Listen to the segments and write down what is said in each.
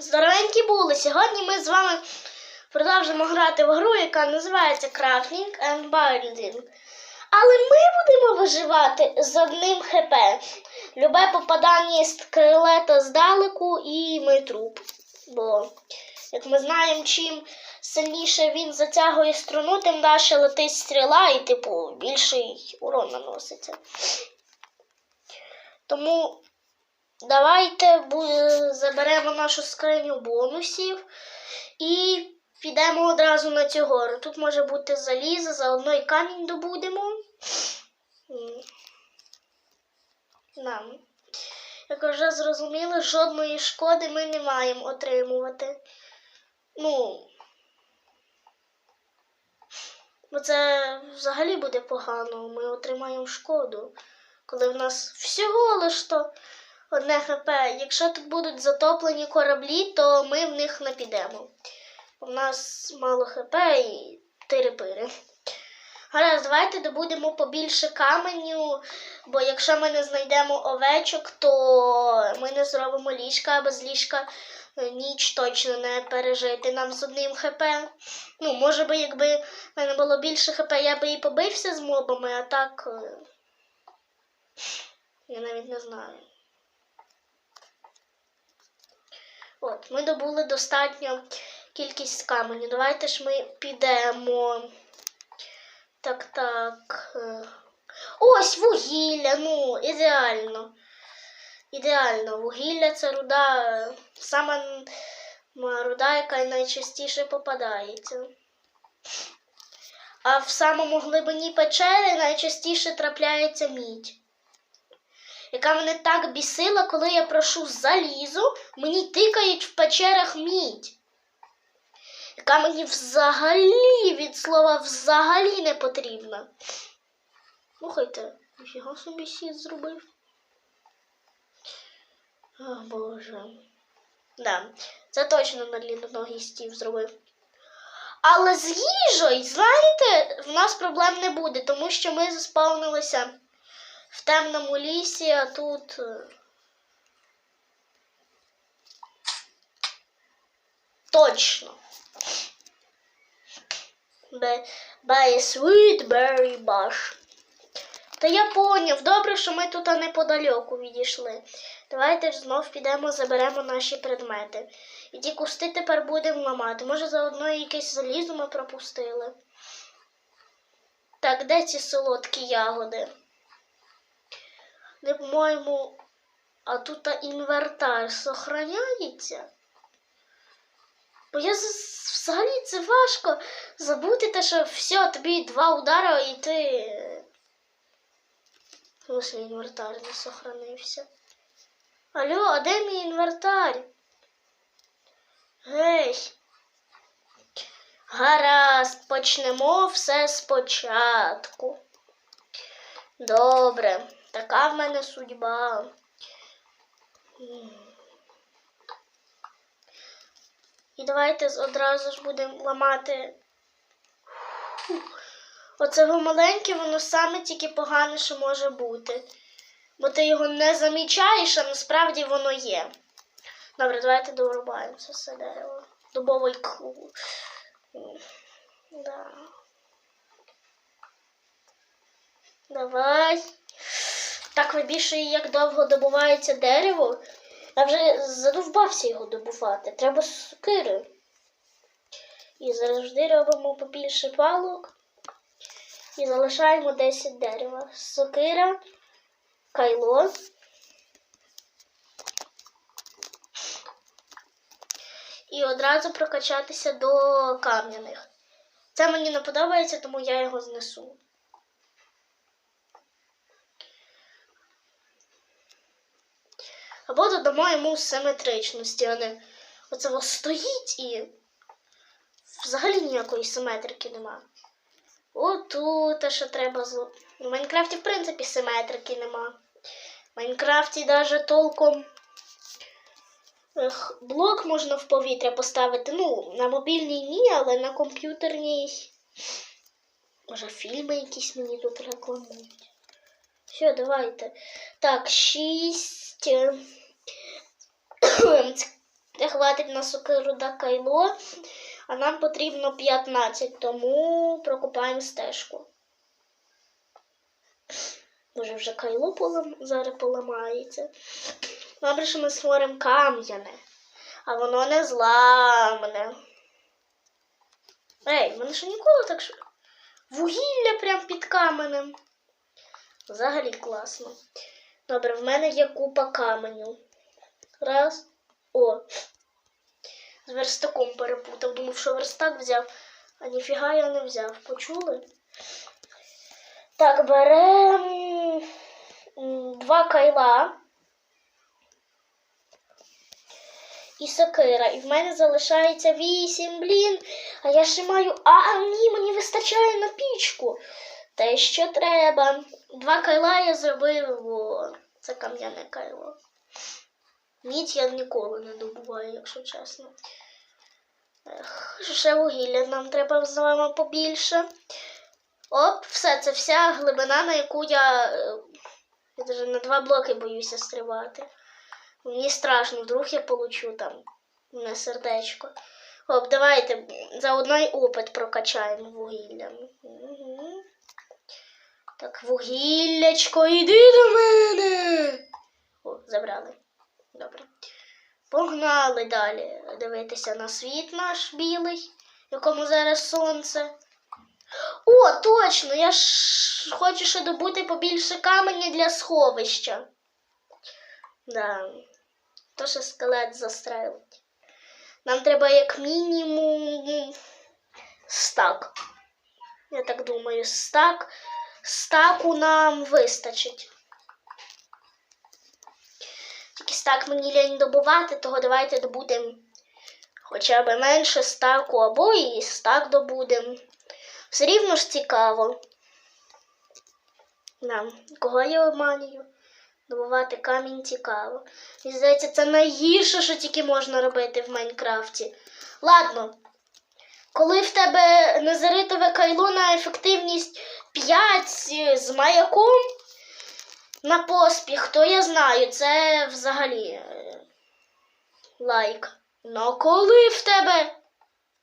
Здоровенькі були! Сьогодні ми з вами продовжимо грати в гру, яка називається Crafting and Building. Але ми будемо виживати з одним хп. Любе попадання скелета здалеку і ми труп. Бо, як ми знаємо, чим сильніше він затягує струну, тим далі летить стріла і, типу, більший урон наноситься. Тому Давайте заберемо нашу скриню бонусів і підемо одразу на цю гору. Тут може бути залізо, заодно і камінь добудемо. Нам. Як вже зрозуміли, жодної шкоди ми не маємо отримувати. Ну. Бо це взагалі буде погано. Ми отримаємо шкоду. Коли в нас всього лиш то одне хп. Якщо тут будуть затоплені кораблі, то ми в них не підемо. У нас мало хп і тири-пири. Гаразд, давайте добудемо побільше каменю, бо якщо ми не знайдемо овечок, то ми не зробимо ліжка, а без ліжка е, ніч точно не пережити нам з одним хп. Ну, може би, якби в мене було більше хп, я би і побився з мобами, а так. е, Я навіть не знаю. От, ми добули достатньо кількість каменю. Давайте ж ми підемо. Так, так. е. Ось вугілля, ну, ідеально. Ідеально. Вугілля це руда, сама руда, яка найчастіше попадається. А в самому глибині печери найчастіше трапляється мідь яка мене так бісила, коли я прошу залізу, мені тикають в печерах мідь. Яка мені взагалі від слова взагалі не потрібна. Слухайте, ніфіга собі сіт зробив. О, Боже. Да, це точно на длинноногий стів зробив. Але з їжею, знаєте, в нас проблем не буде, тому що ми заспавнилися в темному лісі, а тут. е, Точно. By Sweet Berry Bush. Та я поняв, добре, що ми тут неподалеку відійшли. Давайте ж знов підемо, заберемо наші предмети. І ті кусти тепер будемо ламати. Може, заодно якесь залізо ми пропустили. Так, де ці солодкі ягоди? Не по-моєму, а тут інвертар сохраняється. Бо я взагалі це важко забути те, що все, тобі два удара і ти. Ось інвертар не сохранився. Алло, а де мій інвертар? Гей. Гаразд, почнемо все спочатку. Добре, така в мене судьба. І давайте одразу ж будемо ламати. Оце маленьке, воно саме тільки погане, що може бути. Бо ти його не замічаєш, а насправді воно є. Добре, давайте дорубаємо це все дерево. Дубовий клуб. Да. Давай. Так вибільшує, як довго добувається дерево. Я вже задовбався його добувати. Треба сокири. І завжди робимо побільше палок. І залишаємо 10 дерева. Сокира, кайло. І одразу прокачатися до кам'яних. Це мені не подобається, тому я його знесу. або додамо йому симетричності. а не Оце воно стоїть і взагалі ніякої симетрики нема. Отут ще треба зло. В Майнкрафті, в принципі, симетрики нема. В Майнкрафті навіть толком блок можна в повітря поставити. Ну, на мобільній ні, але на комп'ютерній. Може, фільми якісь мені тут рекламують. Все, давайте. Так, 6 тонн. Це хватить на сокиру сокирода кайло, а нам потрібно 15, тому прокупаємо стежку. Може, вже кайло полам... зараз поламається. Добре, що ми створимо кам'яне, а воно не зламане. Ей, в мене ще ніколи так що. Вугілля прям під каменем. Взагалі класно. Добре, в мене є купа каменю. Раз. О. З верстаком перепутав. Думав, що верстак взяв, а ніфіга я не взяв. Почули? Так, беремо два кайла. І сокира. І в мене залишається вісім, блін. А я ще маю. А, ні, мені вистачає на пічку. Те, що треба. Два кайла я зробив, бо це кам'яне кайло. Мідь я ніколи не добуваю, якщо чесно. Ех, ще вугілля нам треба з вами побільше. Оп, все, це вся глибина, на яку я. е, Я даже на два блоки боюся стрибати. Мені страшно, вдруг я получу там на сердечко. Оп, давайте заодно й опит прокачаємо вугіллям. Угу. Так, вугіллячко, іди до мене. О, забрали. Добре. Погнали далі дивитися на світ наш білий, якому зараз сонце. О, точно! Я ж хочу ще добути побільше каменя для сховища. Да. То ще скелет застрелить. Нам треба як мінімум стак. Я так думаю, стак. Стаку нам вистачить. Тільки стак мені лінь добувати, того давайте добудемо хоча б менше стаку, або і стак добудемо. Все рівно ж цікаво. Нам, кого я обманюю? Добувати камінь цікаво. Мені здається, це найгірше, що тільки можна робити в Майнкрафті. Ладно, коли в тебе незаритове кайло на ефективність 5 з маяком на поспіх, то я знаю, це взагалі е, лайк. Ну коли в тебе.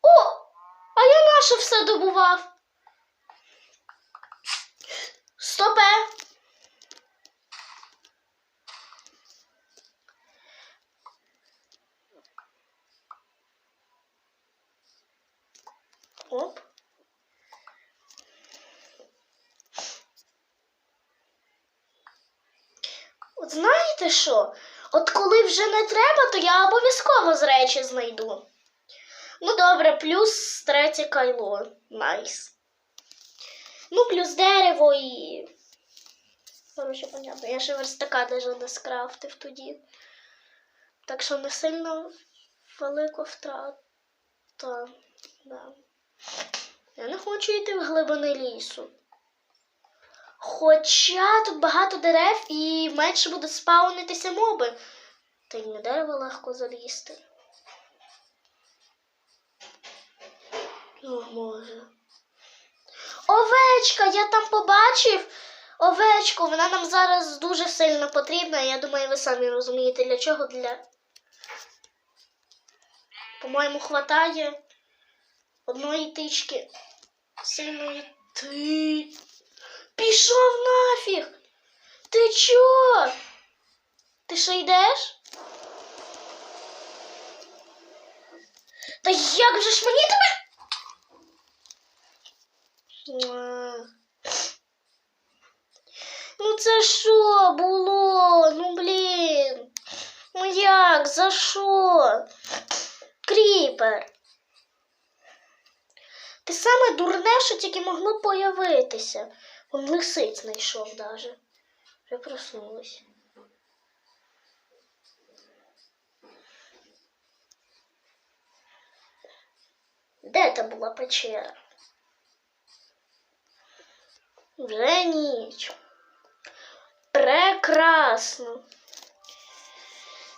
О! А я наше все добував. Стопе. Оп. Знаєте що? От коли вже не треба, то я обов'язково з речі знайду. Ну добре, плюс третє кайло. Найс. Ну, плюс дерево і. Короче, понятно. Я ще верстака даже не скрафтив тоді. Так що не сильно велика втрата. Да. Я не хочу йти в глибини лісу. Хоча тут багато дерев і менше буде спаунитися моби. Та й на дерево легко залізти. О, може. Овечка, я там побачив. Овечку, вона нам зараз дуже сильно потрібна. Я думаю, ви самі розумієте, для чого для. По-моєму, хватає одної тички. Сильної ти. Пішов нафіг! Ти чо? Ти що йдеш? Та як же ж мені тебе? Ну це що було? Ну блін. Ну як? За що? Кріпер. Ти саме дурне, що тільки могло появитися. Он лисиць знайшов даже. Вже проснулась. Де та була печера? Вже ніч. Прекрасно.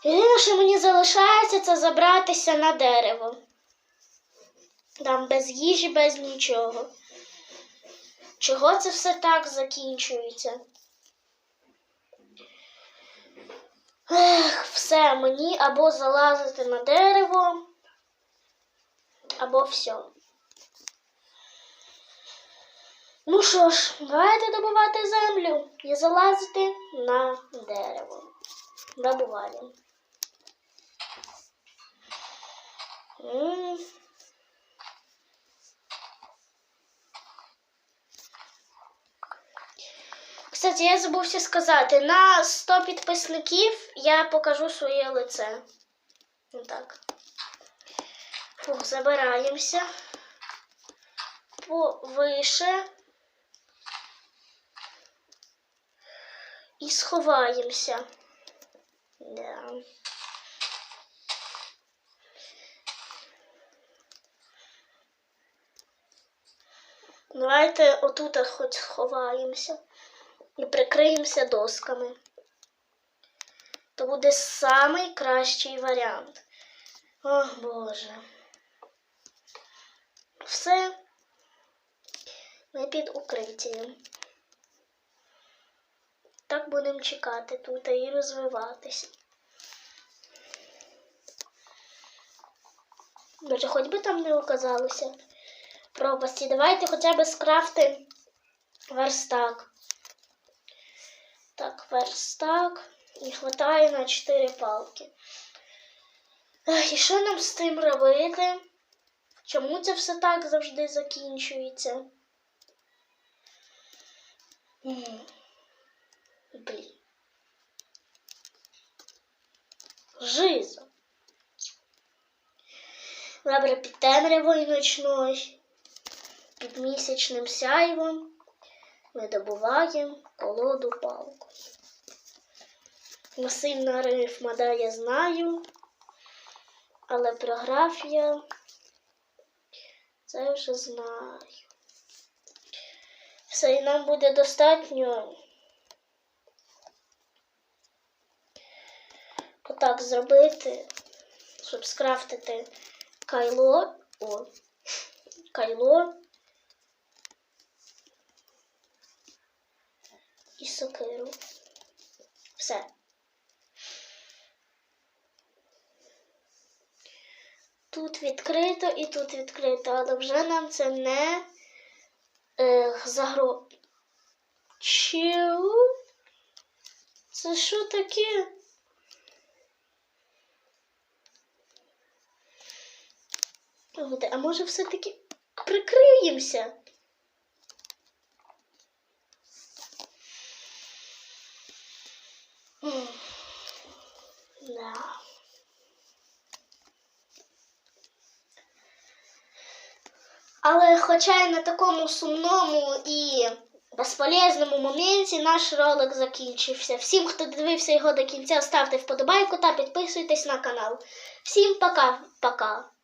Єдине, що мені залишається, це забратися на дерево. Там без їжі, без нічого. Чого це все так закінчується? Ех, все, мені або залазити на дерево, або все. Ну що ж, давайте добувати землю і залазити на дерево. Добуваємо. Кстати, я забувся сказати, на 100 підписників я покажу своє лице. Отак. Фух, забираємося. Повише. І сховаємося. Да. Давайте отут хоч сховаємося і прикриємося досками. То буде самий кращий варіант. О Боже. Все. Ми під укриттям. Так будемо чекати тут і розвиватися. Може, хоч би там не оказалося пропасті. Давайте хоча б скрафти верстак. Так, верстак. І хватає на 4 палки. І що нам з тим робити? Чому це все так завжди закінчується? Блін. Жиза. Добре, під темрявою ночною, під місячним сяйвом ми добуваємо колоду палку. Масивна рифма, да, я знаю, але програф я це вже знаю. Все, і нам буде достатньо отак зробити, щоб скрафтити кайло. О, кайло сокиру. Все. Тут відкрито і тут відкрито, але вже нам це не е, загро. Чу? Це що таке? А може все-таки прикриємося? Да. Але хоча й на такому сумному і безполезному моменті наш ролик закінчився. Всім, хто дивився його до кінця, ставте вподобайку та підписуйтесь на канал. Всім пока-пока!